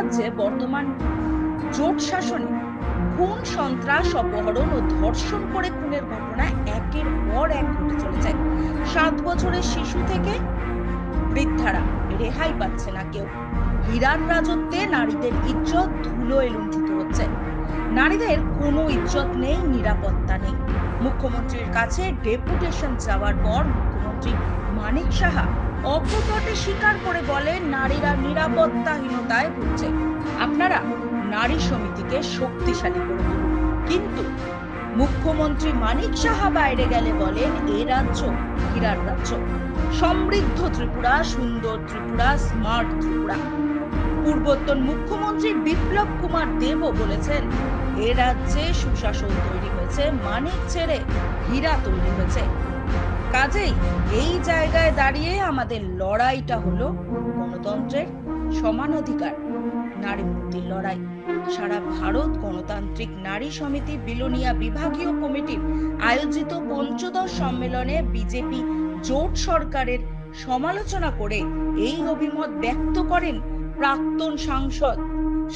রাজ্যে বর্তমান জোট শাসনে খুন, সন্ত্রাস, অপহরণ ও ধর্ষণ করে খুনের ঘটনা একের পর এক ঘটে চলেছে। সাত বছরের শিশু থেকে বৃদ্ধারা রেহাই পাচ্ছে না কেউ। হীরার রাজত্বে নারীদের ইজ্জত ধুলোয় লুণ্ঠিত হচ্ছে। নারীদের কোনো ইজ্জত নেই, নিরাপত্তা নেই। মুখ্যমন্ত্রীর কাছে ডেপুটেশন যাওয়ার পর মুখ্যমন্ত্রী মানিক সাহা অকপটে স্বীকার করে বলেন নারীরা নিরাপত্তাহীনতায় ভুগছে। আপনারা নারী সমিতিকে শক্তিশালী করে তুলুন কিন্তু মুখ্যমন্ত্রী মানিক সাহা বাইরে গেলে বলেন, এ রাজ্য, হীরার রাজ্য। সমৃদ্ধ ত্রিপুরা, সুন্দর ত্রিপুরা, স্মার্ট ত্রিপুরা। পূর্বতন মুখ্যমন্ত্রী বিপ্লব কুমার দেবও বলেছেন, এ রাজ্যে সুশাসন তৈরি হয়েছে, মানিক ছেড়ে হীরা তৈরি হয়েছে। কাজেই এই জায়গায় দাঁড়িয়ে আমাদের লড়াইটা হলো গণতন্ত্রের সমান অধিকার, নারী মুক্তির লড়াই। সারা ভারত গণতান্ত্রিক নারী সমিতি, বিলোনিয়া বিভাগীয় কমিটির আয়োজিত পঞ্চদশ সম্মেলনে বিজেপি জোট সরকারের সমালোচনা করে এই অভিমত ব্যক্ত করেন প্রাক্তন সাংসদ।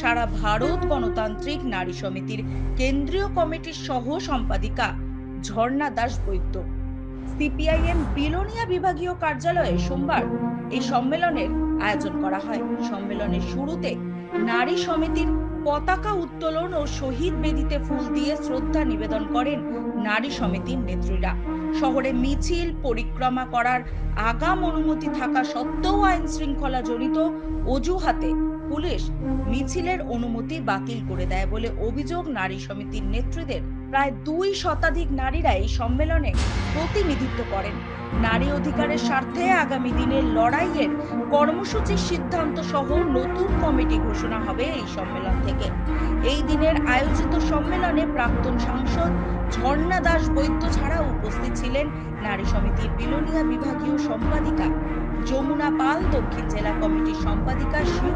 সারা ভারত গণতান্ত্রিক নারী সমিতির কেন্দ্রীয় কমিটির সহ সম্পাদিকা ঝর্ণা দাস বৈদ্য সিপিআইএম বিলোনিয়া বিভাগীয় কার্যালয়ে সোমবার এই সম্মেলনের আয়োজন করা হয়। সম্মেলনের শুরুতে নারী সমিতির পতাকা উত্তোলন ও শহীদ বেদিতে ফুল দিয়ে শ্রদ্ধা নিবেদন করেন নারী সমিতির নেত্রীরা। শহরে মিছিল, পরিক্রমা করার আগাম অনুমতি থাকা সত্ত্বেও আইন শৃঙ্খলা জড়িত অজুহাতে পুলিশ মিছিলের অনুমতি বাতিল করে দেয় বলে অভিযোগ নারী সমিতির নেত্রীদের। প্রায় দুই শতাধিক নারীরা এই সম্মেলনে প্রতিনিধিত্ব করেন। নারী অধিকারের স্বার্থে আগামী দিনের লড়াইয়ের কর্মসূচির সিদ্ধান্ত সহ নতুন কমিটি ঘোষণা হবে এই সম্মেলন থেকে। এই দিনের আয়োজিত সম্মেলনে প্রাক্তন সাংসদ ঝর্ণা দাস বৈদ্য ছাড়াও উপস্থিত ছিলেন নারী সমিতির বিলোনিয়া বিভাগীয় সম্পাদিকা যমুনা পাল, দক্ষিণ জেলা কমিটির সম্পাদিকা লুট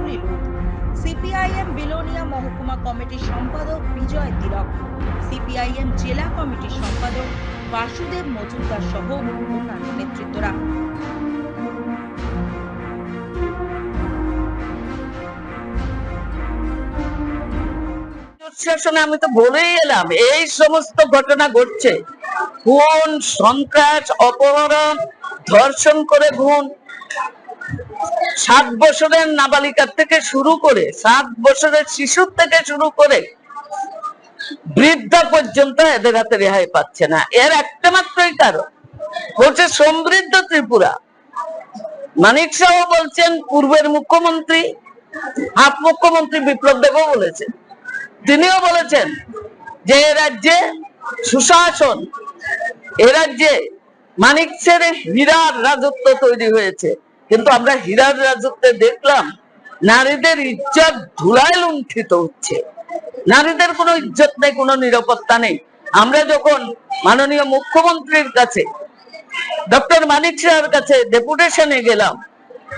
সিপিআইএম বিলোনিয়া মহকুমা কমিটির সম্পাদক বিজয় তিলক, সিপিআইএম জেলা কমিটির সম্পাদক বাসুদেব মজুমদার সহ অন্যান্য নেতৃত্বরা। আমি তো বলেই এলাম, এই সমস্ত ঘটনা ঘটছে। খুন, সন্ত্রাস, অপহরণ, ধর্ষণ করে খুন। সাত বছরের নাবালিকার থেকে শুরু করে, সাত বছরের শিশুর থেকে শুরু করে বৃদ্ধা পর্যন্ত এদের হাতে রেহাই পাচ্ছে না। এর একটা মাত্রই কারণ, হচ্ছে সমৃদ্ধ ত্রিপুরা। মানিক সাহ বলছেন, পূর্বের মুখ্যমন্ত্রী, হাফ মুখ্যমন্ত্রী বিপ্লব দেবও বলেছেন। তিনিও বলেছেন যে রাজ্যে সুশাসন, এ রাজ্যে মানিক ছেড়ে হীরার রাজত্ব তৈরি হয়েছে। কিন্তু আমরা হীরার রাজত্বে দেখলাম, নারীদের ইজ্জত ধুলায় লুণ্ঠিত হচ্ছে। নারীদের কোনো ইজ্জত নেই, কোনো নিরাপত্তা নেই। আমরা যখন মাননীয় মুখ্যমন্ত্রীর কাছে, ডক্টর মানিক সাহের কাছে ডেপুটেশনে গেলাম,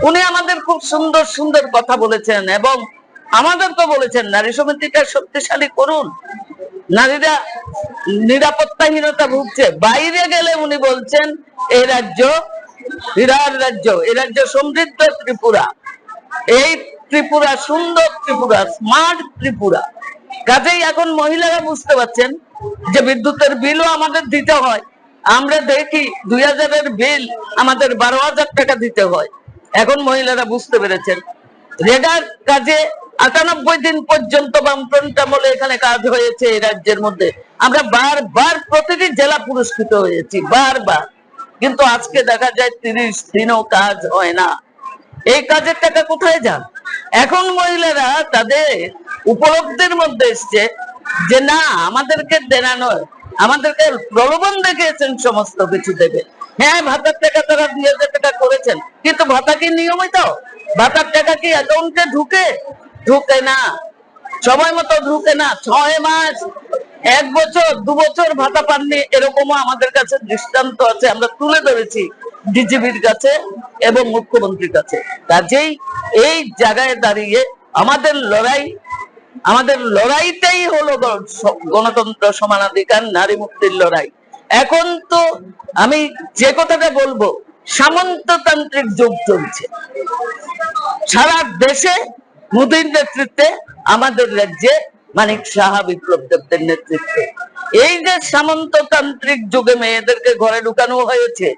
উনি আমাদের খুব সুন্দর সুন্দর কথা বলেছেন এবং আমাদেরকে বলেছেন, নারী সমিতিটা শক্তিশালী করুন। নারীরা নিরাপত্তাহীনতা ভুগছে। বাইরে গেলে উনি বলছেন এই রাজ্য হীরার রাজ্য এই রাজ্য সমৃদ্ধ ত্রিপুরা। এই ত্রিপুরা সুন্দর ত্রিপুরা স্মার্ট ত্রিপুরা। কাজেই এখন মহিলারা বুঝতে পারছেন যে বিদ্যুতের বিলও আমাদের দিতে হয়। আমরা দেখি দুই হাজারের বিল আমাদের বারো হাজার টাকা দিতে হয়। এখন মহিলারা বুঝতে পেরেছেন। রেগার কাজে আটানব্বই দিন পর্যন্ত বামফ্রন্ট আমলে এখানে কাজ হয়েছে এই রাজ্যের মধ্যে। আমরা বারবার প্রতিটি জেলা পুরস্কৃত হয়েছি, বারবার। কিন্তু আজকে দেখা যায় তিরিশ দিনও কাজ হয় না। এই কাজের টাকা কোথায় যান? এখন মহিলারা তাদের উপলব্ধির মধ্যে এসছে যে না, আমাদেরকে দেনা নয়, আমাদেরকে প্রলোভন দেখিয়েছেন সমস্ত কিছু দেবে হ্যাঁ ভাতার টাকা তারা দুই হাজার টাকা করেছেন, কিন্তু ভাতা কি নিয়মিত? ভাতার টাকা কি অ্যাকাউন্টে ঢুকে? ঢুকে না। সময় মতো ঢুকে না, ছয় মাস এক বছর, দু বছর ভাতা পাননি, এরকমও আমাদের কাছে দৃষ্টান্ত আছে। আমরা তুলে ধরেছি ডিজিবির কাছে এবং মুখ্যমন্ত্রীর কাছে। কাজেই এই জায়গায় দাঁড়িয়ে আমাদের লড়াই, আমাদের লড়াইটাই হলো গণতন্ত্র সমানাধিকার, নারী মুক্তির লড়াই। এখন তো আমি যে কথাটা বলব, সামন্ততান্ত্রিক যুগ চলছে। সারা দেশে মোদীর নেতৃত্বে আমাদের রাজ্যে মানিক সাহা বিপ্লব দেবদের নেতৃত্বে। এই যে সামন্ততান্ত্রিক যুগে মেয়েদেরকে ঘরে ঢুকানো হয়েছে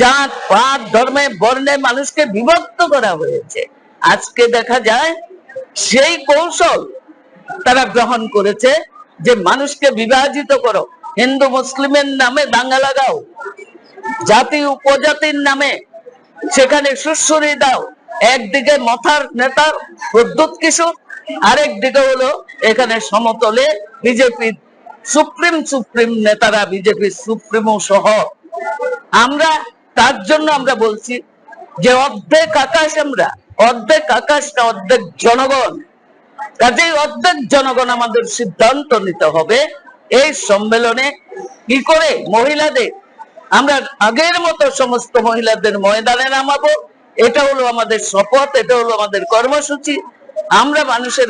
জাত পাত ধর্মে বর্ণে মানুষকে বিভক্ত করা হয়েছে, আজকে দেখা যায় সেই কৌশল তারা গ্রহণ করেছে যে মানুষকে বিভাজিত করো, হিন্দু মুসলিমের নামে দাঙ্গা লাগাও, জাতি উপজাতির নামে সেখানে সুশ্রী দাও একদিকে মথার নেতা প্রদ্যুৎ কিশোর, আরেক দিকে হলো এখানে সমতলে বিজেপি সুপ্রিম সুপ্রিম নেতারা বিজেপি সুপ্রিমো সহ। আমরা তার জন্য আমরা বলছি যে অর্ধেক আকাশ আমরা, অর্ধেক আকাশটা অর্ধেক জনগণ। কাজেই অর্ধেক জনগণ আমাদের সিদ্ধান্ত নিতে হবে এই সম্মেলনে। কি করে? মহিলাদের। আমরা আগের মতো সমস্ত মহিলাদের ময়দানে নামাবো এটা হলো আমাদের শপথ এটা হলো আমাদের কর্মসূচি। আমরা মানুষের